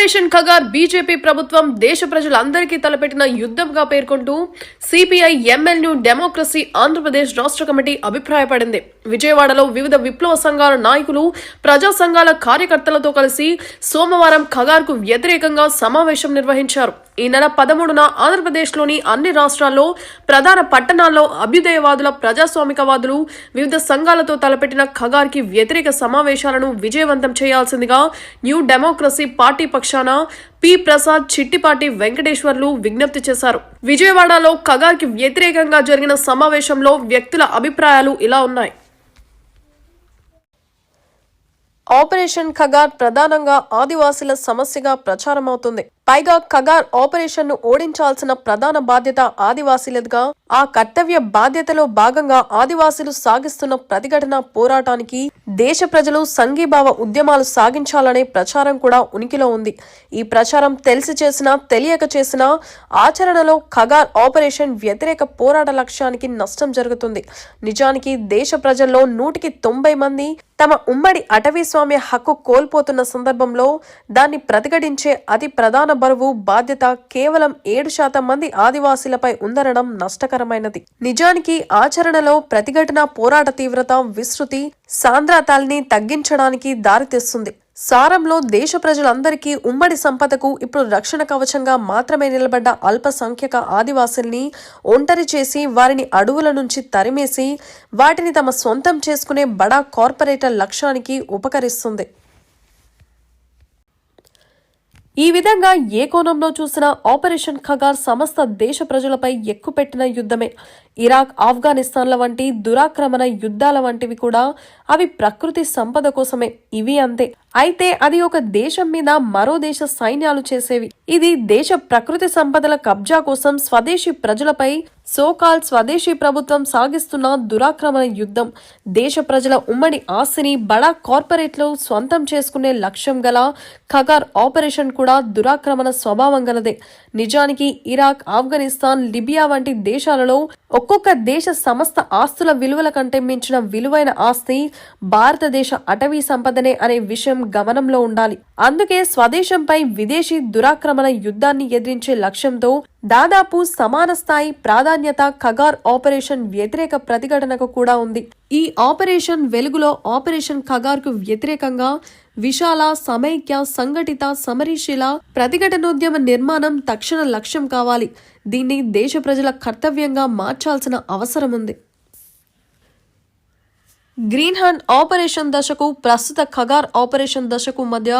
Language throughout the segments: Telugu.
ఆపరేషన్ ఖగార్ బీజేపీ ప్రభుత్వం దేశ ప్రజలందరికీ తలపెట్టిన యుద్ధంగా పేర్కొంటూ సిపిఐ ఎంఎల్యూ డెమోక్రసీ ఆంధ్రప్రదేశ్ రాష్ట్ర కమిటీ అభిప్రాయపడింది. విజయవాడలో వివిధ విప్లవ సంఘాల నాయకులు ప్రజా సంఘాల కార్యకర్తలతో కలిసి సోమవారం ఖగార్కు వ్యతిరేకంగా సమావేశం నిర్వహించారు. ఈ నెల పదమూడున ఆంధ్రప్రదేశ్లోని అన్ని రాష్ట్రాల్లో ప్రధాన పట్టణాల్లో అభ్యుదయవాదుల ప్రజాస్వామికవాదులు వివిధ సంఘాలతో తలపెట్టిన ఖగార్కి వ్యతిరేక సమావేశాలను విజయవంతం చేయాల్సిందిగా న్యూ డెమోక్రసీ పార్టీ పక్షాన పి. ప్రసాద్ చిట్టిపాటి వెంకటేశ్వర్లు విజ్ఞప్తి చేశారు. విజయవాడలో ఖగార్కి వ్యతిరేకంగా జరిగిన సమావేశంలో వ్యక్తుల అభిప్రాయాలు ఇలా ఉన్నాయి. ఆపరేషన్ ఖగార్ ప్రధానంగా ఆదివాసీల సమస్యగా ప్రచారమవుతుంది. పైగా ఖగార్ ఆపరేషన్ను ఓడించాల్సిన ప్రధాన బాధ్యత ఆదివాసీలదిగా ఆ కర్తవ్య బాధ్యతలో భాగంగా ఆదివాసీలు సాగిస్తున్న ప్రతిఘటన పోరాటానికి దేశ ప్రజలు సంఘీభావ ఉద్యమాలు సాగించాలనే ప్రచారం కూడా ఉనికిలో ఉంది. ఈ ప్రచారం తెలిసి చేసినా తెలియక చేసినా ఆచరణలో ఖగార్ ఆపరేషన్ వ్యతిరేక పోరాట లక్ష్యానికి నష్టం జరుగుతుంది. నిజానికి దేశ ప్రజల్లో నూటికి తొంభై మంది తమ ఉమ్మడి అటవీ స్వామ్య హక్కు కోల్పోతున్న సందర్భంలో దాన్ని ప్రతిఘటించే అతి ప్రధాన బరువు బాధ్యత కేవలం ఏడు శాతం మంది ఆదివాసీలపై ఉందనడం నష్టకరమైనది. నిజానికి ఆచరణలో ప్రతిఘటన పోరాట తీవ్రత విస్తృతి సాంద్రతాల్ని తగ్గించడానికి దారితీస్తుంది. సారంలో దేశ ప్రజలందరికీ ఉమ్మడి సంపదకు ఇప్పుడు రక్షణ కవచంగా మాత్రమే నిలబడ్డ అల్పసంఖ్యక ఆదివాసుల్ని ఒంటరి చేసి వారిని అడవుల నుంచి తరిమేసి వాటిని తమ సొంతం చేసుకునే బడా కార్పొరేటర్ లక్ష్యానికి ఉపకరిస్తుంది. ఈ విధంగా ఏ కోణంలో చూసినా ఆపరేషన్ ఖగార్ సమస్త దేశ ప్రజలపై ఎక్కుపెట్టిన యుద్ధమే. ఇరాక్ ఆఫ్ఘనిస్తాన్ల వంటి దురాక్రమణ యుద్ధాల వంటివి కూడా అవి ప్రకృతి సంపద కోసమే. ఇవి అంతే. అయితే అది ఒక దేశం మీద మరో దేశ సైన్యాలు చేసేవి. ఇది దేశ ప్రకృతి సంపదల కబ్జా కోసం స్వదేశీ ప్రజలపై సోకాల్ స్వదేశీ ప్రభుత్వం సాగిస్తున్న దురాక్రమణ యుద్ధం. దేశ ప్రజల ఉమ్మడి ఆస్తిని బడా కార్పొరేట్లు స్వంతం చేసుకునే లక్ష్యం గల ఖగార్ ఆపరేషన్ కూడా దురాక్రమణ స్వభావం గలదే. నిజానికి ఇరాక్ ఆఫ్ఘనిస్తాన్ లిబియా వంటి దేశాలలో ఒక్కొక్క దేశ సమస్త ఆస్తుల విలువల కంటే మించిన విలువైన ఆస్తి భారతదేశ అటవీ సంపదనే అనే విషయం గమనంలో ఉండాలి. అందుకే స్వదేశంపై విదేశీ దురాక్రమణ యుద్ధాన్ని ఎదిరించే లక్ష్యంతో దాదాపు సమాన స్థాయి ప్రాధాన్యత ఖగార్ ఆపరేషన్ వ్యతిరేక ప్రతిఘటనకు కూడా ఉంది. ఈ ఆపరేషన్ వెలుగులో ఆపరేషన్ ఖగార్కు వ్యతిరేకంగా విశాల సమైక్య సంఘటిత సమరీశీల ప్రతిఘటనోద్యమ నిర్మాణం తక్షణ లక్ష్యం కావాలి. దీన్ని దేశ ప్రజల కర్తవ్యంగా మార్చాల్సిన అవసరం ఉంది. గ్రీన్ ఆపరేషన్ దశకు ప్రస్తుత ఖగార్ ఆపరేషన్ దశకు మధ్య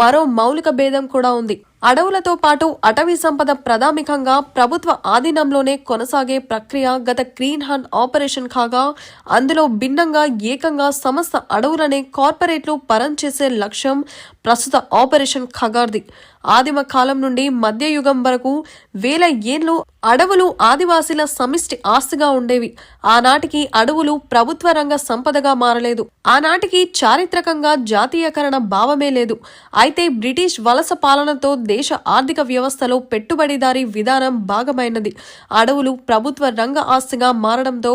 మరో మౌలిక భేదం కూడా ఉంది. అడవులతో పాటు అటవీ సంపద ప్రాథమికంగా ప్రభుత్వ ఆధీనంలోనే కొనసాగే ప్రక్రియ గత గ్రీన్ హన్ ఆపరేషన్ కాగా అందులో భిన్నంగా ఏకంగా సమస్త అడవులనే కార్పొరేట్లు పరం చేసే లక్ష్యం ప్రస్తుత ఆపరేషన్ ఖగార్ది. ఆదిమ కాలం నుండి మధ్యయుగం వరకు వేల ఏళ్ళు అడవులు ఆదివాసీల సమిష్టి ఆస్తిగా ఉండేవి. ఆనాటికి అడవులు ప్రభుత్వ రంగ సంపదగా మారలేదు. ఆనాటికి చారిత్రకంగా జాతీయకరణ భావమే లేదు. అయితే బ్రిటిష్ వలస పాలనతో దేశ ఆర్థిక వ్యవస్థలో పెట్టుబడిదారీ విధానం భాగమైనది. అడవులు ప్రభుత్వ రంగ ఆస్తిగా మారడంతో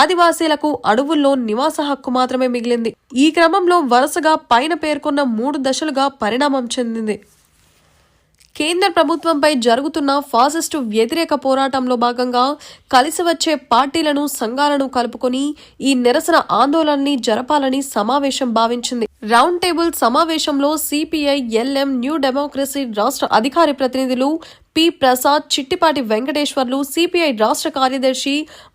ఆదివాసీలకు అడవుల్లో నివాస హక్కు మాత్రమే మిగిలింది. ఈ క్రమంలో వరుసగా పైన పేర్కొన్న మూడు దశలుగా పరిణామం చెందింది. కేంద్ర ప్రభుత్వంపై జరుగుతున్న ఫాసిస్టు వ్యతిరేక పోరాటంలో భాగంగా కలిసి వచ్చే పార్టీలను సంఘాలను కలుపుకొని ఈ నిరసన ఆందోళనని జరపాలని సమావేశం భావించింది. రౌండ్ టేబుల్ సమావేశంలో సిపిఐ ఎల్ఎం న్యూ డెమోక్రసీ రాష్ట్ర అధికారి ప్రతినిధులు పి. ప్రసాద్ చిట్టిపాటి వెంకటేశ్వర్లు సిపిఐ రాష్ట్ర కార్యదర్శి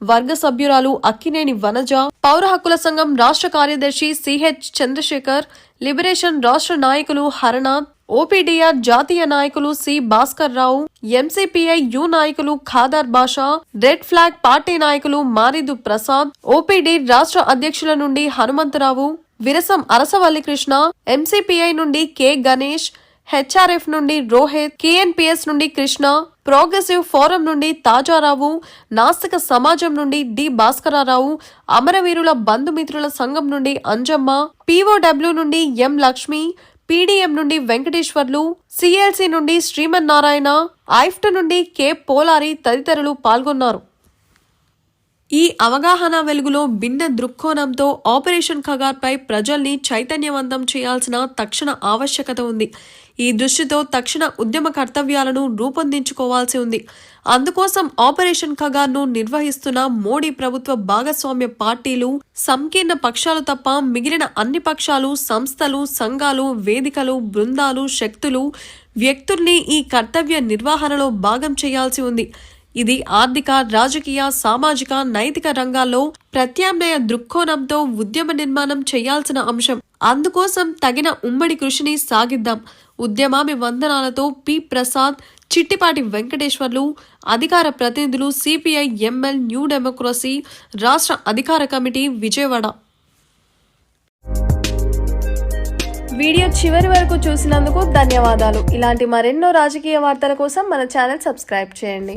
వర్గ సభ్యురాలు అక్కినేని వనజ పౌర హక్కుల సంఘం రాష్ట్ర కార్యదర్శి సిహెచ్ చంద్రశేఖర్ లిబరేషన్ రాష్ట్ర నాయకులు హరనాథ్ ఓపీడీఆర్ జాతీయ నాయకులు C. Bhaskar Rao MCPI U నాయకులు Khader Basha red flag party నాయకులు మారిదు ప్రసాద్ ఓపీడీ రాష్ట్ర అధ్యక్షుల నుండి హనుమంతరావు విరసం అరసవల్లి కృష్ణ ఎంసీపీఐ నుండి కె. గణేష్ హెచ్ఆర్ఎఫ్ నుండి రోహిత్ కేఎన్పిఎస్ నుండి కృష్ణ ప్రోగ్రెసివ్ ఫోరం నుండి తాజారావు నాస్తిక సమాజం నుండి డి. భాస్కరరావు అమరవీరుల బంధుమిత్రుల సంఘం నుండి అంజమ్మ పీఓడబ్ల్యూ నుండి ఎం లక్ష్మి పీడీఎం నుండి వెంకటేశ్వర్లు సిఎల్సి నుండి శ్రీమన్నారాయణ ఐఫ్ట్ నుండి కె. పోలారి తదితరులు పాల్గొన్నారు. ఈ అవగాహన వెలుగులో భిన్న దృక్కోణంతో ఆపరేషన్ ఖగార్పై ప్రజల్ని చైతన్యవంతం చేయాల్సిన తక్షణ ఆవశ్యకత ఉంది. ఈ దృష్టితో తక్షణ ఉద్యమ కర్తవ్యాలను రూపొందించుకోవాల్సి ఉంది. అందుకోసం ఆపరేషన్ ఖగార్ను నిర్వహిస్తున్న మోడీ ప్రభుత్వ భాగస్వామ్య పార్టీలు సంకీర్ణ పక్షాలు తప్ప మిగిలిన అన్ని పక్షాలు సంస్థలు సంఘాలు వేదికలు బృందాలు శక్తులు వ్యక్తుల్ని ఈ కర్తవ్య నిర్వహణలో భాగం చేయాల్సి ఉంది. ఇది ఆర్థిక రాజకీయ సామాజిక నైతిక రంగాల్లో ప్రత్యామ్నాయ దృక్కోణంతో ఉద్యమ నిర్మాణం చేయాల్సిన అంశం. అందుకోసం తగిన ఉమ్మడి కృషిని సాగిద్దాం. ఉద్యమామి వందనాలతో పి. ప్రసాద్ చిట్టిపాటి వెంకటేశ్వర్లు అధికార ప్రతినిధులు సిపిఐ ఎంఎల్ న్యూ డెమోక్రసీ రాష్ట్ర అధికార కమిటీ విజయవాడ. వీడియో చివరి వరకు చూసినందుకు ధన్యవాదాలు. ఇలాంటి మరెన్నో రాజకీయ వార్తల కోసం మన ఛానల్ సబ్స్క్రైబ్ చేయండి.